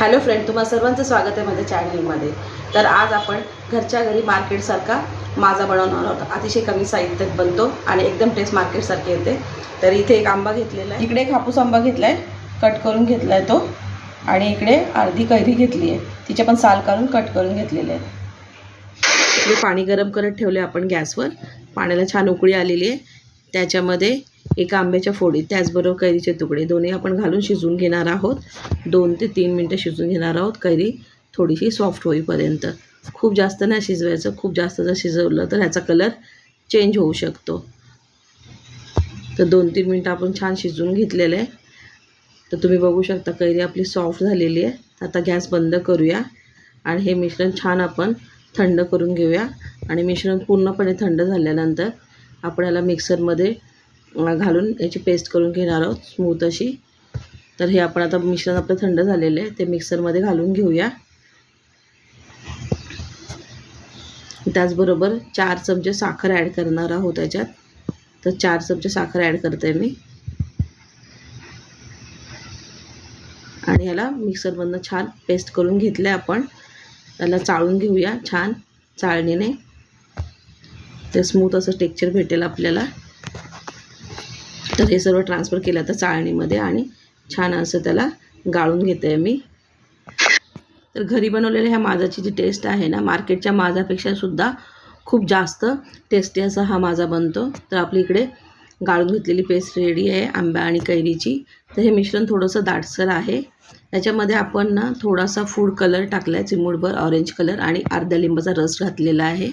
Hello friend तुम्हा सर्वांचं स्वागत आहे माझ्या चॅनलमध्ये तर आज आपण घरच्या घरी मार्केटसारखा माझा बनवणार आहोत. अतिशय कमी साहित्यात बनतो आणि एकदम टेस्ट मार्केटसारखे येते. तर इथे एक आंबा घेतलेला आहे. इकडे एक हापूस आंबा घेतला आहे कट करून घेतला आहे तो. आणि इकडे अर्धी कैरी घेतली आहे. तिचे पण साल काढून कट करून घेतलेले आहेत. इकडे पाणी गरम करत ठेवले आपण गॅसवर. पाण्याला छान उकळी आलेली आहे. त्याच्यामध्ये एका आंब्याच्या फोडीत त्याचबरोबर कैरीचे तुकडे. दोन्ही आपण घालून शिजून घेणार आहोत. दोन ते तीन मिनटं शिजवून घेणार आहोत. कैरी थोडीशी सॉफ्ट होईपर्यंत. खूप जास्त नाही शिजवायचं. खूप जास्त जर शिजवलं तर ह्याचा कलर चेंज होऊ शकतो. तर दोन तीन मिनटं आपण छान शिजवून घेतलेलं आहे. तर तुम्ही बघू शकता कैरी आपली सॉफ्ट झालेली आहे. आता गॅस बंद करूया. आणि हे मिश्रण छान आपण थंड करून घेऊया. आणि मिश्रण पूर्णपणे थंड झाल्यानंतर आपण याला मिक्सरमध्ये घालून याची पेस्ट करून घेणार आहोत स्मूथ अशी. तर हे आपण आता मिश्रण आपलं थंड झालेलं आहे ते मिक्सरमध्ये घालून घेऊया. त्याचबरोबर चार चमचे साखर ॲड करणार आहोत त्याच्यात. तर चार चमचे साखर ॲड करते मी. आणि ह्याला मिक्सरमधनं छान पेस्ट करून घेतलं आहे आपण. त्याला चाळून घेऊया छान चाळणीने. ते स्मूथ असं टेक्चर भेटेल आपल्याला. तर हे सर्व ट्रान्सफर केलं आता चाळणीमध्ये आणि छान असं त्याला गाळून घेते मी. तर घरी बनवलेल्या ह्या माझाची जी टेस्ट आहे ना मार्केटच्या माझापेक्षा सुद्धा खूप जास्त टेस्टी असा हा माझा बनतो. तर आपली इकडे गाळून घेतलेली पेस्ट रेडी आहे आंबा आणि कैरीची. तर हे मिश्रण थोडंसं दाटसर आहे. त्याच्यामध्ये आपण ना थोडासा फूड कलर टाकला आहे चिमूडभर ऑरेंज कलर आणि अर्ध्या लिंबाचा रस घातलेला आहे.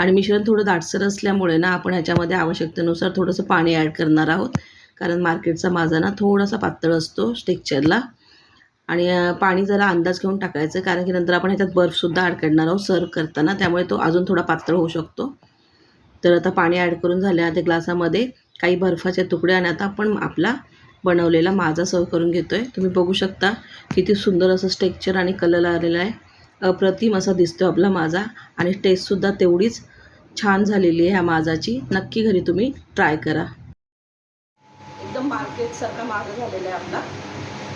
आणि मिश्रण थोडं दाटसर असल्यामुळे ना आपण ह्याच्यामध्ये आवश्यकतेनुसार थोडंसं पाणी ॲड करणार आहोत. कारण मार्केटचा माझा ना थोडासा पातळ असतो टेक्चरला आणि पाणी जरा अंदाज घेऊन टाकायचं कारण की नंतर आपण ह्याच्यात बर्फसुद्धा ॲड करणार आहोत सर्व करताना. त्यामुळे तो अजून थोडा पातळ होऊ शकतो. तर आता पाणी ॲड करून झाले त्या ग्लासामध्ये. काही बर्फाचे तुकडे आणि आता आपण आपला बनवलेला माझा सर्व करून घेतो आहे तुम्ही बघू शकता किती सुंदर असं स्टेक्चर आणि कलर आलेला आहे. अप्रतिम असा दिसतो आपला माझा. आणि टेस्टसुद्धा तेवढीच छान झालेली आहे ह्या माझाची. नक्की घरी तुम्ही ट्राय करा. एकदम मार्केटसारखा माझा झालेला आहे आपला.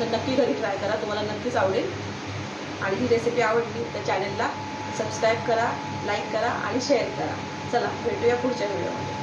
तर नक्की घरी ट्राय करा. तुम्हाला नक्कीच आवडेल. आणि ही रेसिपी आवडली तर चॅनलला सबस्क्राईब करा लाईक करा आणि शेअर करा. चला भेटूया पुढच्या व्हिडिओमध्ये